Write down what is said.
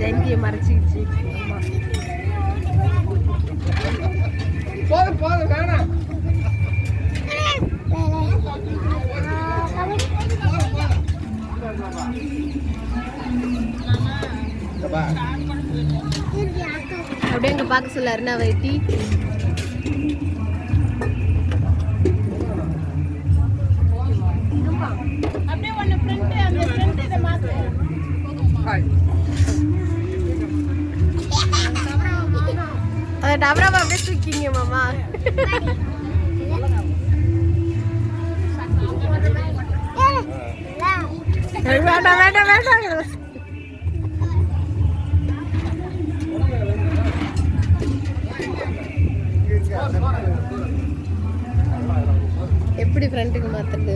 ஜெயந்தியை மறைச்சிக்கிச்சு. அப்படியே இங்க பார்க்க சொல்ல அருணா வைத்தி. அப்படியே ஒன்று ஃப்ரெண்டு அந்த ஃப்ரெண்டு இதை மாற்று அந்த டபராவை அப்படியே தூக்கிங்க மாமா. வேண்டாம் வேண்டாம் வேண்டாம். எப்படி ஃப்ரெண்டுக்கு மாத்துறது?